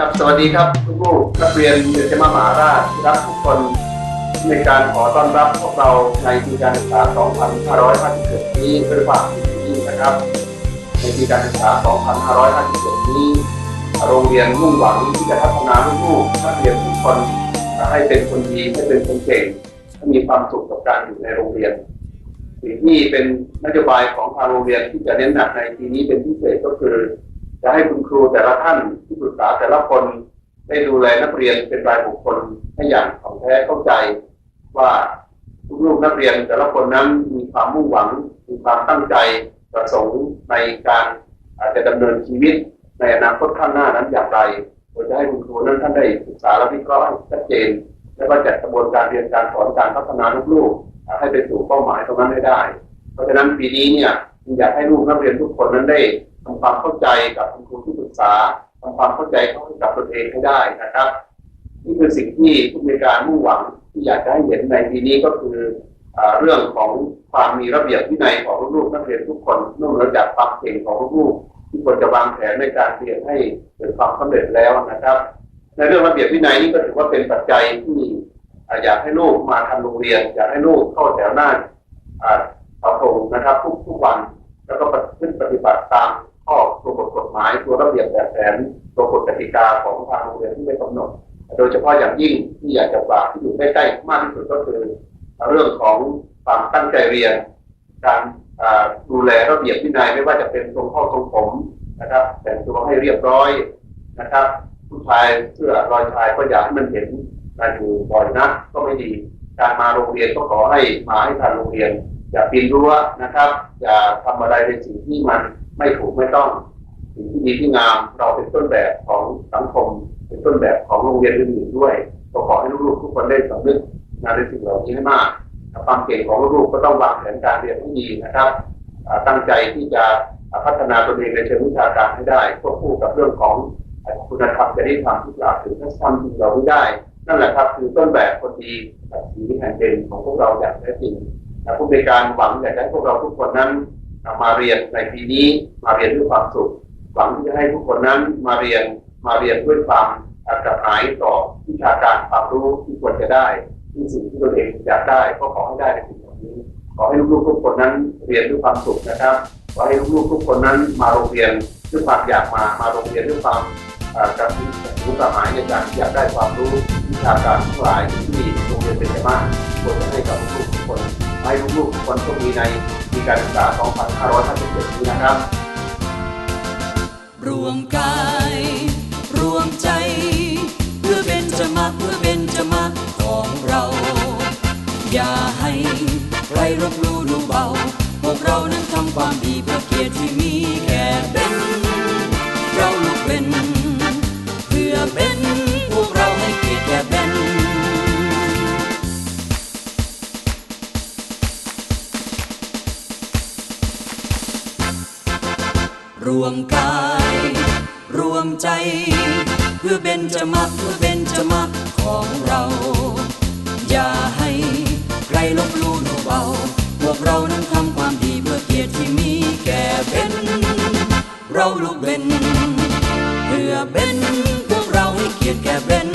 ครับสวัสดีครับทุกลูกนักเรียนเรียนเจมามหาราชที่รักทุกคนในการขอต้อนรับพวกเราในปีการศึกษา 2557 นี้ด้วยความยินดีนะครับ ในปีการศึกษา 2557 นี้ โรงเรียนมุ่งหวังที่จะพัฒนาลูกๆนักเรียนทุกคนให้เป็นคนดีให้เป็นคนเก่งให้มีความสุขกับการอยู่ในโรงเรียนสิ่งที่เป็นนโยบายของทางโรงเรียนที่จะเน้นหนักในปีนี้เป็นพิเศษก็คือ จะให้คุณครูแต่ละท่านที่ปรึกษาแต่ละคนได้ดูแลนักเรียนเป็นรายบุคคลให้อย่างถ่องแท้เข้าใจ ว่าลูกนักเรียนแต่ละคนนั้นมีความมุ่งหวังมีความตั้งใจประสงค์ในการอาจจะดำเนินชีวิตในอนาคตข้างหน้านั้นอย่างไรโดยจะให้คุณครูนั้นท่านได้ศึกษาและวิเคราะห์ชัดเจน และก็จัดกระบวนการเรียนการสอนการพัฒนาลูกๆให้ไปสู่เป้าหมายตรงนั้นให้ได้ เพราะฉะนั้นปีนี้เนี่ยอยากให้ลูกนักเรียนทุกคนนั้นได้ ทำความเข้าใจกับคุณครูที่ปรึกษาทำความเข้าใจเข้ากับตนเองให้ได้นะครับ นี่คือสิ่งที่ผู้มีการมุ่งหวังที่อยากจะให้เห็นในปีนี้ก็คืออเรื่องของความมีระเบียบวินัยของลูกนักเรียนทุกคนนอกเหนือจากความเก่งของลูกที่ควรจะวางแผนในการเรียนให้เกิดความสำเร็จแล้วนะครับ ในเรื่องระเบียบวินัยนี่ก็ถือว่าเป็นปัจจัยที่อยากให้ลูกมาทำโรงเรียน อยากให้ลูกเข้าแถวหน้าอ่าเสาธงนะครับทุกทุกวัน แล้วก็ปฏิบัติปฏิบัติตาม บทกฎหมายตัวระเบียบแบบแผนตัวกฎกติกาของทางโรงเรียนที่ได้กำหนด โดยเฉพาะอย่างยิ่งที่อยากจะฝากที่อยู่ใกล้ๆมากที่สุดก็คือเรื่องของความตั้งใจเรียน การดูแลระเบียบวินัยไม่ว่าจะเป็นทรงข้อทรงผมนะครับ แต่งตัวให้เรียบร้อยนะครับ ผู้ชายเสื้อรอยชายก็อย่าให้มันเห็นการอยู่บ่อยนักก็ไม่ดีการมาโรงเรียนก็ขอให้มาให้ทันโรงเรียน อย่าปีนรั้วนะครับ อย่าทำอะไรในสิ่งที่มันไม่ถูกไม่ต้อง สิ่งที่ดีที่งามเราเป็นต้นแบบของสังคม เป็นต้นแบบของโรงเรียนอื่นๆด้วยก็ขอให้ลูกๆทุกคนได้สำนึกงานในสิ่งเหล่านี้ให้มากความเก่งของลูกก็ต้องวางแผนการเรียนให้ดีนะครับตั้งใจที่จะพัฒนาตนเองในเชิงวิชาการให้ได้ควบคู่กับเรื่องของคุณธรรมจริยธรรมที่กล่าวถึงถ้าทำสิ่งเหล่านี้ได้ นั่นแหละครับคือต้นแบบคนดีแบบสีแห่งเด่นของพวกเราอย่างแท้จริงและผู้ในวยการหวังอยากให้พวกเราทุกคนนั้นมาเรียนในปีนี้มาเรียนด้วยความสุข หวังที่จะให้ทุกคนนั้นมาเรียนมาเรียนด้วยความกระหายต่อวิชาการความรู้ที่ควรจะได้ที่สิ่งที่ตนเองอยากได้ก็ขอให้ได้ในสิ่งเหล่านี้ ขอให้ลูกๆทุกคนนั้นเรียนด้วยความสุขนะครับขอให้ลูกๆทุกคนนั้นมาโรงเรียนด้วยความอยากมามาโรงเรียนด้วยความกระรู้กระหายในการอยากได้ความรู้วิชาการทั้งหลายที่โรงเรียนเป็นมากควรจะให้กับลูกๆทุกคนให้ลูกๆทุกคนโชคดีในปีการศึกษา 2557 นี้นะครับ รวมกาย รวมใจ เพื่อเป็นจะมาเพื่อเป็นจะมาของเรา อย่าให้ใครรบลู่ดูเบา พวกเรานั้นทำความดีเพื่อเกียรติที่มีแก่เป็น เราลุกเป็น เพื่อเป็น พวกเราให้เกียรติแก่เป็นรวมกาย รวมใจ เพื่อเป็นจะมักเพื่อเป็นจะมักของเรา อย่าให้ใครลบลู่ดูเบา พวกเรานั้นทำความดีเพื่อเกียรติที่มีแก่เป็นเราลูกเป็นเพื่อเป็นพวกเราให้เกียรติแก่เบน